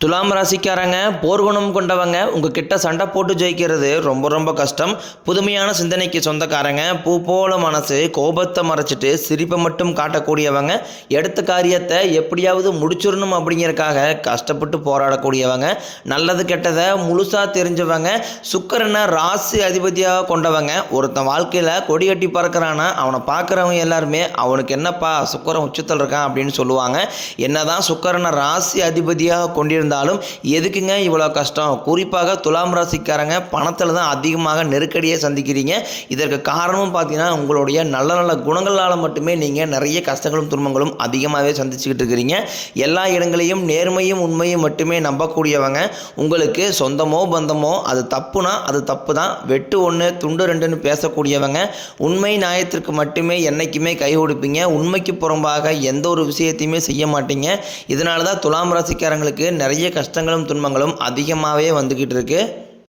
துலாம் ராசிக்காரங்க போர்குணம் கொண்டவங்க உங்ககிட்ட சண்டை போட்டு ஜெயிக்கிறது ரொம்ப ரொம்ப கஷ்டம். புதுமையான சிந்தனைக்கு சொந்தக்காரங்க பூ போல மனசு கோபத்தை மறைச்சிட்டு சிரிப்பை மட்டும் காட்டக்கூடியவங்க எடுத்த காரியத்தை எப்படியாவது முடிச்சிடணும் அப்படிங்கிறக்காக கஷ்டப்பட்டு போராடக்கூடியவங்க நல்லது கெட்டதை முழுசாக தெரிஞ்சவங்க சுக்கரனை ராசி அதிபதியாக கொண்டவங்க ஒருத்தன் வாழ்க்கையில் கொடி கட்டி பறக்கிறானா அவனை பார்க்குறவங்க எல்லாருமே அவனுக்கு என்னப்பா சுக்கரன் உச்சத்தில் இருக்கான் அப்படின்னு சொல்லுவாங்க. என்னதான் சுக்கரனை ராசி அதிபதியாக இருந்தாலும் எதுக்குங்க இவ்வளோ கஷ்டம்? குறிப்பாக துலாம் ராசிக்காரங்க பணத்தில் தான் அதிகமாக நெருக்கடியை சந்திக்கிறீங்க. இதற்கு காரணமும் பார்த்தீங்கன்னா உங்களுடைய நல்ல நல்ல குணங்களால் மட்டுமே நீங்கள் நிறைய கஷ்டங்களும் துன்பங்களும் அதிகமாகவே சந்திச்சுக்கிட்டு இருக்கிறீங்க. எல்லா இடங்களையும் நேர்மையும் உண்மையும் மட்டுமே நம்பக்கூடியவங்க. உங்களுக்கு சொந்தமோ பந்தமோ அது தப்புனா அது தப்பு தான். வெட்டு ஒன்று துண்டு ரெண்டுன்னு பேசக்கூடியவங்க. உண்மை நியாயத்திற்கு மட்டுமே என்னைக்குமே கை கொடுப்பீங்க. உண்மைக்கு புறம்பாக எந்த ஒரு விஷயத்தையுமே செய்ய மாட்டீங்க. இதனால தான் துலாம் ராசிக்காரங்களுக்கு நிறைய கஷ்டங்களும் துன்பங்களும் அதிகமாகவே வந்துக்கிட்டு இருக்கு.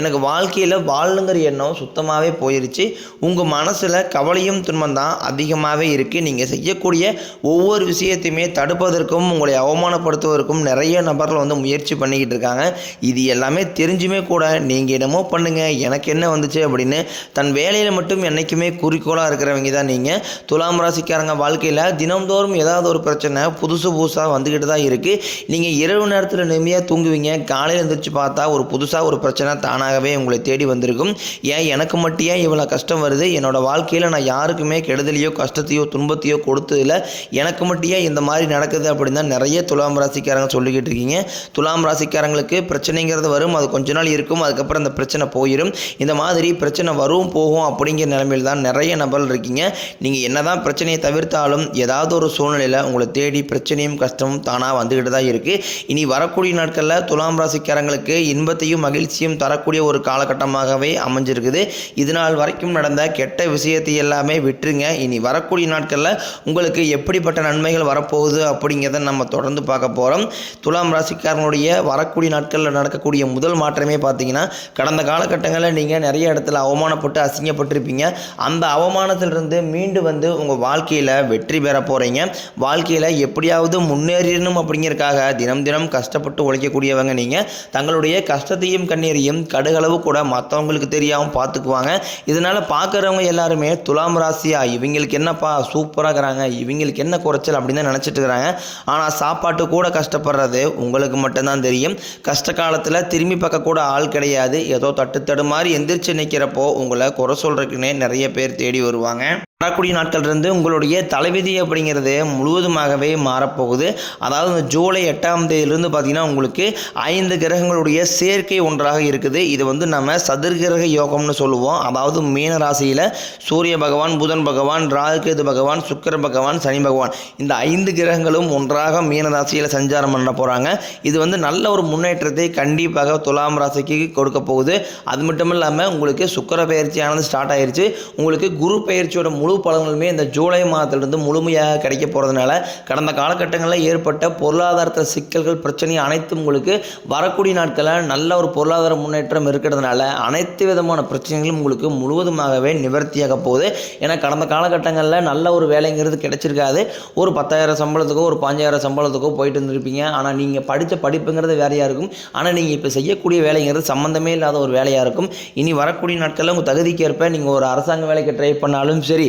எனக்கு வாழ்க்கையில் வாழணுங்கிற எண்ணம் சுத்தமாகவே போயிருச்சு. உங்கள் மனசில் கவலையும் துன்பம் தான் அதிகமாகவே இருக்குது நீங்கள் செய்யக்கூடிய ஒவ்வொரு விஷயத்தையுமே தடுப்பதற்கும் உங்களை அவமானப்படுத்துவதற்கும் நிறைய நபர்கள் வந்து முயற்சி பண்ணிக்கிட்டு இருக்காங்க. இது எல்லாமே தெரிஞ்சுமே கூட நீங்கள் என்னமோ பண்ணுங்கள் எனக்கு என்ன வந்துச்சு அப்படின்னு தன் வேலையில் மட்டும் என்றைக்குமே குறிக்கோளாக இருக்கிறவங்க தான் நீங்கள் துலாம் ராசிக்காரங்க வாழ்க்கையில் தினம்தோறும் ஏதாவது ஒரு பிரச்சனை புதுசு புதுசாக வந்துக்கிட்டு தான் இருக்குது நீங்கள் இரவு நேரத்தில் நிம்மதியாக தூங்குவீங்க. காலையில் எழுந்திரிச்சு பார்த்தா ஒரு புதுசாக ஒரு பிரச்சனை தானாகவே உங்களை தேடி வந்திருக்கும். ஏன் எனக்கு மட்டும் ஏன் இவ்வளோ கஷ்டம் வருது? என்னோட வாழ்க்கையில் நான் யாருக்குமே கெடுதலையோ கஷ்டத்தையோ துன்பத்தையோ கொடுத்ததில்ல. எனக்கு மட்டும் ஏன் இந்த மாதிரி நடக்குது அப்படின்னு தான் நிறைய துலாம் ராசிக்காரங்க சொல்லிக்கிட்டு இருக்கீங்க. துலாம் ராசிக்காரங்களுக்கு பிரச்சனைங்கிறது வரும் அது கொஞ்ச நாள் இருக்கும் அதுக்கப்புறம் அந்த பிரச்சனை போயிடும் இந்த மாதிரி பிரச்சனை வரும் போகும் அப்படிங்கிற நிலைமையில் தான் நிறைய நபர்கள் இருக்கீங்க. நீங்கள் என்னதான் பிரச்சனையை தவிர்த்தாலும் ஏதாவது ஒரு சூழ்நிலையில் உங்களை தேடி பிரச்சனையும் கஷ்டமும் தானாக வந்துக்கிட்டு தான் இருக்குது இனி வரக்கூடிய நாட்களில் துலாம் ராசிக்காரங்களுக்கு இன்பத்தையும் மகிழ்ச்சியும் வரக்கூடிய ஒரு காலகட்டமாகவே அமைஞ்சிருக்குது. இது நாள் வரைக்கும் நடந்த கெட்ட விஷயத்தை எல்லாமே விட்டுருங்க. இனி வரக்கூடிய நாட்களில் உங்களுக்கு எப்படிப்பட்ட நன்மைகள் வரப்போகுது அப்படிங்கிறத நம்ம தொடர்ந்து பார்க்க போகிறோம் துலாம் ராசிக்காரனுடைய வரக்கூடிய நாட்களில் நடக்கக்கூடிய முதல் மாற்றமே பார்த்தீங்கன்னா கடந்த காலகட்டங்களில் நீங்கள் நிறைய இடத்துல அவமானப்பட்டு அசிங்கப்பட்டிருப்பீங்க. அந்த அவமானத்திலிருந்து மீண்டு வந்து உங்கள் வாழ்க்கையில் வெற்றி பெற போகிறீங்க வாழ்க்கையில் எப்படியாவது முன்னேறணும் அப்படிங்கிறதுக்காக தினம் தினம் கஷ்டப்பட்டு உழைக்கக்கூடியவங்க நீங்கள் தங்களுடைய கஷ்டத்தையும் கண்ணீரையும் கடுகளவு கூட மற்றவங்களுக்கு தெரியாமல் பார்த்துக்குவாங்க இதனால் பார்க்குறவங்க எல்லாருமே துலாம் ராசியா இவங்களுக்கு என்னப்பா சூப்பராக இருக்கிறாங்க இவங்களுக்கு என்ன குறைச்சல் அப்படின்னு தான் நினச்சிட்டு இருக்கிறாங்க. ஆனால் சாப்பாட்டு கூட கஷ்டப்படுறது உங்களுக்கு மட்டும்தான் தெரியும். கஷ்ட காலத்தில் திரும்பி பார்க்க கூட ஆள் கிடையாது. ஏதோ தட்டு தடு மாதிரி எந்திரிச்சு நிற்கிறப்போ உங்களை குறை சொல்கிறதுக்குன்னே நிறைய பேர் தேடி வருவாங்க. வரக்கூடிய நாட்கள்லேருந்து உங்களுடைய தலைவிதி அப்படிங்கிறது முழுவதுமாகவே மாறப்போகுது. அதாவது இந்த ஜூலை எட்டாம் தேதியிலிருந்து பார்த்தீங்கன்னா உங்களுக்கு ஐந்து கிரகங்களுடைய சேர்க்கை ஒன்றாக இருக்குது. இது வந்து நம்ம சதுர்கிரக யோகம்னு சொல்லுவோம். அதாவது மீன ராசியில் சூரிய பகவான் புதன் பகவான் ராகுகேது பகவான் சுக்கிர பகவான் சனி பகவான். இந்த ஐந்து கிரகங்களும் ஒன்றாக மீன ராசியில் சஞ்சாரம் பண்ண போகிறாங்க இது வந்து நல்ல ஒரு முன்னேற்றத்தை கண்டிப்பாக துலாம் ராசிக்கு கொடுக்க போகுது. அது மட்டும் இல்லாமல் உங்களுக்கு சுக்கிர பயிற்சியானது ஸ்டார்ட் ஆயிடுச்சு உங்களுக்கு குரு பயிற்சியோட முழு பலன்களுமே இந்த ஜூலை மாதத்திலிருந்து முழுமையாக கிடைக்க போகிறதுனால கடந்த காலகட்டங்களில் ஏற்பட்ட பொருளாதாரத்தில் சிக்கல்கள் பிரச்சனை அனைத்தும் உங்களுக்கு வரக்கூடிய நாட்களில் நல்ல ஒரு பொருளாதார முன்னேற்றம் இருக்கிறதுனால அனைத்து விதமான பிரச்சனைகளும் உங்களுக்கு முழுவதுமாகவே நிவர்த்தியாக போகுது. ஏன்னா கடந்த காலகட்டங்களில் நல்ல ஒரு வேலைங்கிறது கிடைச்சிருக்காது. ஒரு பத்தாயிரம் சம்பளத்துக்கோ ஒரு பாஞ்சாயிரம் சம்பளத்துக்கோ போயிட்டு இருந்திருப்பீங்க. ஆனால் நீங்கள் படித்த படிப்புங்கிறது வேறையாக இருக்கும். ஆனால் நீங்கள் இப்போ செய்யக்கூடிய வேலைங்கிறது சம்மந்தமே இல்லாத ஒரு வேலையாக இருக்கும். இனி வரக்கூடிய நாட்களில் உங்கள் தகுதிக்கு ஏற்ப நீங்கள் ஒரு அரசாங்க வேலைக்கு ட்ரை பண்ணாலும் சரி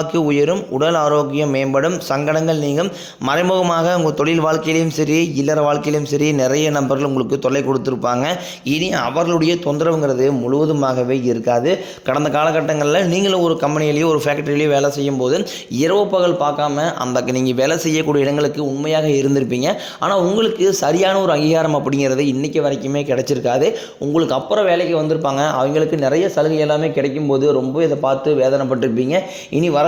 செல்வாக்கு உயரும் உடல் ஆரோக்கியம் மேம்படும் சங்கடங்கள் நீங்கும். மறைமுகமாக உங்கள் தொழில் வாழ்க்கையிலையும் சரி இல்லற வாழ்க்கையிலையும் சரி நிறைய நபர்கள் உங்களுக்கு தொல்லை கொடுத்துருப்பாங்க. இனி அவர்களுடைய தொந்தரவுங்கிறது முழுவதுமாகவே இருக்காது. கடந்த காலகட்டங்களில் நீங்களும் ஒரு கம்பெனிலேயோ ஒரு ஃபேக்ட்ரியிலையோ வேலை செய்யும் போது இரவு பகல் பார்க்காம அந்த நீங்கள் வேலை செய்யக்கூடிய இடங்களுக்கு உண்மையாக இருந்திருப்பீங்க. ஆனால் உங்களுக்கு சரியான ஒரு அங்கீகாரம் அப்படிங்கிறது இன்றைக்கி வரைக்குமே கிடைச்சிருக்காது. உங்களுக்கு அப்புறம் வேலைக்கு வந்திருப்பாங்க. அவங்களுக்கு நிறைய சலுகை எல்லாமே கிடைக்கும் போது ரொம்ப இதை பார்த்து வேதனைப்பட்டிருப்பீங்க. இனி வர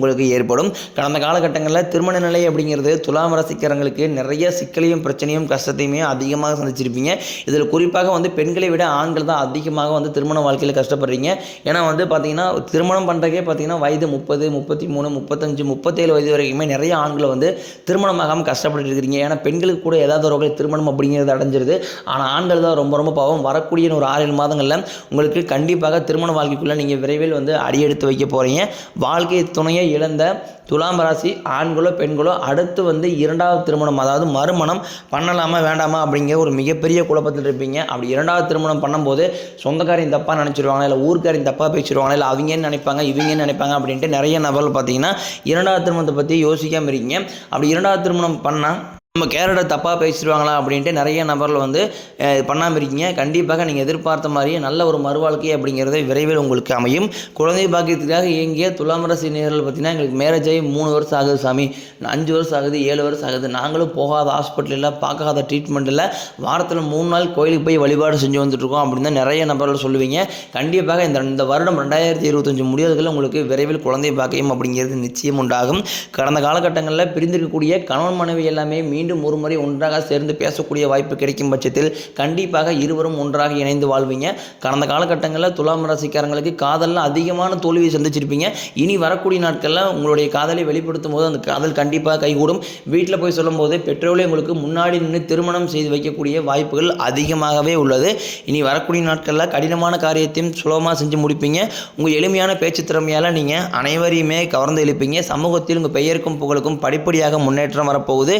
உங்களுக்கு ஏற்படும். கடந்த காலகட்டங்களில் திருமண நிலை அப்படிங்கிறது துலாம் ராசிக்காரங்களுக்கு நிறைய சிக்கலையும் பிரச்சனையும் கஷ்டத்தையுமே அதிகமாக சந்திச்சிருப்பீங்க. இதில் குறிப்பாக வந்து பெண்களை விட ஆண்கள் தான் அதிகமாக வந்து திருமண வாழ்க்கையில் கஷ்டப்படுறீங்க. ஏன்னா வந்து பார்த்தீங்கன்னா திருமணம் பண்ணுறக்கே பார்த்தீங்கன்னா வயது முப்பது முப்பத்தி மூணு முப்பத்தஞ்சு முப்பத்தேழு வயது வரைக்குமே நிறைய ஆண்களை வந்து திருமணமாகாமல் கஷ்டப்பட்டு இருக்கிறீங்க ஏன்னா பெண்களுக்கு கூட ஏதாவது ஒரு வகையில் திருமணம் அப்படிங்கிறது அடைஞ்சிருது. ஆனால் ஆண்கள் தான் ரொம்ப ரொம்ப பாவம். வரக்கூடிய ஒரு ஆறு ஏழு மாதங்களில் உங்களுக்கு கண்டிப்பாக திருமண வாழ்க்கைக்குள்ளே நீங்கள் விரைவில் வந்து அடியெடுத்து வைக்க போகிறீங்க வாழ்க்கை துணையை இழந்த துலாம் ராசி ஆண்களோ பெண்களோ அடுத்து வந்து இரண்டாவது திருமணம் அதாவது மறுமணம் பண்ணலாமா வேண்டாமா அப்படிங்கிற ஒரு மிகப்பெரிய குழப்பத்தில் இருப்பீங்க. அப்படி இரண்டாவது திருமணம் பண்ணும்போது சொந்தக்காரையும் தப்பாக நினச்சிருவாங்களா இல்லை ஊருக்காரையும் தப்பாக பேசிடுவாங்களா இல்லை அவங்க என்ன நினைப்பாங்க இவங்க என்ன நினைப்பாங்க அப்படின்ட்டு நிறைய நபர்கள் பார்த்தீங்கன்னா இரண்டாவது திருமணத்தை பற்றி யோசிக்காமல் இருக்கீங்க. அப்படி இரண்டாவது திருமணம் பண்ணால் நம்ம கேரட்டை தப்பாக பேசிடுவாங்களா அப்படின்ட்டு நிறைய நபர்கள் வந்து பண்ணாமல் இருக்கீங்க. கண்டிப்பாக நீங்கள் எதிர்பார்த்த மாதிரியே நல்ல ஒரு மறுவாழ்க்கை அப்படிங்கிறது விரைவில் உங்களுக்கு அமையும். குழந்தை பாக்கியத்துக்காக இயங்கிய துலாம் ராசி நேர்கள் பார்த்தீங்கன்னா எங்களுக்கு மேரேஜ் ஆகி மூணு வருஷம் ஆகுது சாமி. அஞ்சு வருஷம் ஆகுது ஏழு வருஷம் ஆகுது. நாங்களும் போகாத ஹாஸ்பிட்டலில் பார்க்காத ட்ரீட்மெண்ட்டில் வாரத்தில் மூணு நாள் கோயிலுக்கு போய் வழிபாடு செஞ்சு வந்துட்டுருக்கோம் அப்படின்னு தான் நிறைய நபர்கள் சொல்லுவீங்க. கண்டிப்பாக இந்த இந்த வருடம் ரெண்டாயிரத்தி இருபத்தஞ்சு முடியாததுக்குள்ள உங்களுக்கு விரைவில் குழந்தை பாக்கியம் அப்படிங்கிறது நிச்சயம் உண்டாகும். கடந்த காலகட்டங்களில் பிரிந்திருக்கக்கூடிய கணவன் மனைவி எல்லாமே மீண்டும் ஒரு முறை ஒன்றாக சேர்ந்து பேசக்கூடிய வாய்ப்பு கிடைக்கும் பட்சத்தில் கண்டிப்பாக இருவரும் ஒன்றாக இணைந்து வாழ்வீங்க. கடந்த காலகட்டங்களில் துலாம் ராசிக்காரங்களுக்கு காதலில் அதிகமான தோல்வியை சந்திச்சிருப்பீங்க. இனி வரக்கூடிய நாட்களில் உங்களுடைய காதலை வெளிப்படுத்தும் போது அந்த காதல் கண்டிப்பாக கைகூடும். வீட்டில் போய் சொல்லும்போது பெற்றோர்களே உங்களுக்கு முன்னாடி நின்று திருமணம் செய்து வைக்கக்கூடிய வாய்ப்புகள் அதிகமாகவே உள்ளது. இனி வரக்கூடிய நாட்களில் கடினமான காரியத்தையும் சுலபமாக செஞ்சு முடிப்பீங்க. உங்கள் எளிமையான பேச்சு திறமையால் நீங்கள் அனைவரையுமே கவர்ந்து எழுப்பீங்க சமூகத்தில் உங்கள் பெயருக்கும் புகழுக்கும் படிப்படியாக முன்னேற்றம் வரப்போகுது.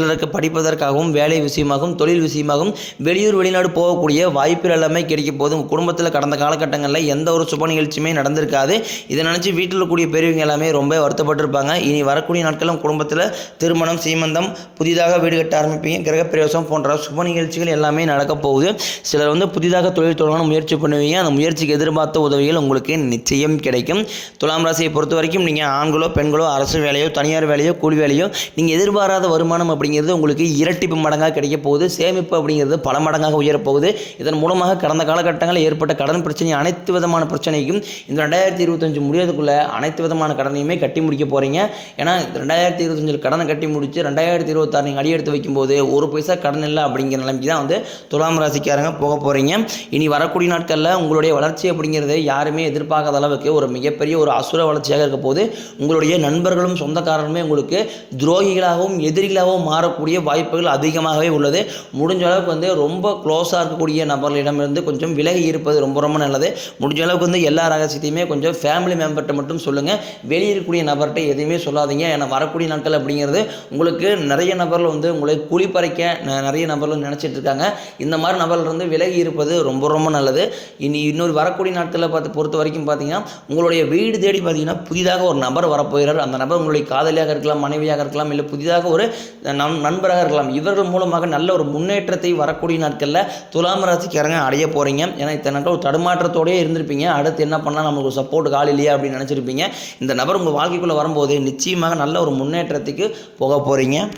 சிலருக்கு படிப்பதற்காகவும் வேலை விஷயமாகவும் தொழில் விஷயமாகவும் வெளியூர் வெளிநாடு போகக்கூடிய வாய்ப்புகள் எல்லாமே கிடைக்க போது உங்கள் குடும்பத்தில் கடந்த காலகட்டங்களில் எந்த ஒரு சுப நிகழ்ச்சியுமே நடந்திருக்காது. இதை நினச்சி வீட்டில் கூடிய பெரியவங்க எல்லாமே ரொம்ப வருத்தப்பட்டிருப்பாங்க. இனி வரக்கூடிய நாட்களும் குடும்பத்தில் திருமணம் சீமந்தம் புதிதாக வீடு கட்ட ஆரம்பிப்பீங்க. கிரகப்பிரவேசம் போன்ற சுப நிகழ்ச்சிகள் எல்லாமே நடக்க போகுது. சிலர் வந்து புதிதாக தொழில் தொடங்க முயற்சி பண்ணுவீங்க. அந்த முயற்சிக்கு எதிர்பார்த்த உதவிகள் உங்களுக்கு நிச்சயம் கிடைக்கும். துலாம் ராசியை பொறுத்த வரைக்கும் நீங்கள் ஆண்களோ பெண்களோ அரசு வேலையோ தனியார் வேலையோ கூலி வேலையோ நீங்கள் எதிர்பாராத வருமானம் அப்படி அப்படிங்கிறது உங்களுக்கு இரட்டிப்பு மடங்காக கிடைக்க போகுது. சேமிப்பு அப்படிங்கிறது பல மடங்காக உயரப்போகுது. இதன் மூலமாக கடந்த காலகட்டங்களில் ஏற்பட்ட கடன் பிரச்சனை அனைத்து விதமான பிரச்சனைக்கும் இந்த ரெண்டாயிரத்தி இருபத்தஞ்சு முடியறதுக்குள்ளே அனைத்து விதமான கடனையுமே கட்டி முடிக்க போகிறீங்க ஏன்னா ரெண்டாயிரத்தி இருபத்தஞ்சில் கடனை கட்டி முடித்து ரெண்டாயிரத்தி இருபத்தாறு நீங்கள் அடியெடுத்து வைக்கும்போது ஒரு பைசா கடன் இல்லை அப்படிங்கிற நிலைமைக்கு தான் வந்து துலாம் ராசிக்காரங்க போக போகிறீங்க இனி வரக்கூடிய நாட்களில் உங்களுடைய வளர்ச்சி அப்படிங்கிறது யாருமே எதிர்பார்க்காத அளவுக்கு ஒரு மிகப்பெரிய ஒரு அசுர வளர்ச்சியாக இருக்க போது உங்களுடைய நண்பர்களும் சொந்தக்காரர்களுமே உங்களுக்கு துரோகிகளாகவும் எதிரிகளாகவும் மாறக்கூடிய வாய்ப்புகள் அதிகமாகவே உள்ளது. முடிஞ்ச அளவுக்கு வந்து ரொம்ப க்ளோஸாக இருக்கக்கூடிய நபர்களிடமிருந்து கொஞ்சம் விலகி இருப்பது ரொம்ப ரொம்ப நல்லது. முடிஞ்ச அளவுக்கு வந்து எல்லா ரகசியத்தையுமே கொஞ்சம் ஃபேமிலி மெம்பர்கிட்ட மட்டும் சொல்லுங்கள் வெளியே இருக்கக்கூடிய நபர்கிட்ட எதுவுமே சொல்லாதீங்க. ஏன்னா வரக்கூடிய நாட்கள் அப்படிங்கிறது உங்களுக்கு நிறைய நபர்கள் வந்து உங்களை குளிப்பறைக்க நிறைய நபர்கள் நினச்சிட்டு இருக்காங்க. இந்த மாதிரி நபர்கள் விலகி இருப்பது ரொம்ப ரொம்ப நல்லது. இனி இன்னொரு வரக்கூடிய நாட்களில் பார்த்து பொறுத்த வரைக்கும் பார்த்தீங்கன்னா உங்களுடைய வீடு தேடி பார்த்தீங்கன்னா புதிதாக ஒரு நபர் வரப்போகிறார். அந்த நபர் உங்களுடைய காதலியாக இருக்கலாம் மனைவியாக இருக்கலாம் இல்லை புதிதாக ஒரு இருக்கலாம் நண்பராக இருக்கலாம். இவர்கள் மூலமாக நல்ல ஒரு முன்னேற்றத்தை வரக்கூடிய நாட்களில் துலாம் இறங்க அடைய போகிறீங்க ஏன்னா இத்தனை நாட்கள் ஒரு தடுமாற்றத்தோடயே இருந்திருப்பீங்க. அடுத்து என்ன பண்ணால் நமக்கு சப்போர்ட் கால் இல்லையா? அப்படின்னு நினச்சிருப்பீங்க. இந்த நபர் உங்கள் வாழ்க்கைக்குள்ளே வரும்போது நிச்சயமாக நல்ல ஒரு முன்னேற்றத்துக்கு போக போகிறீங்க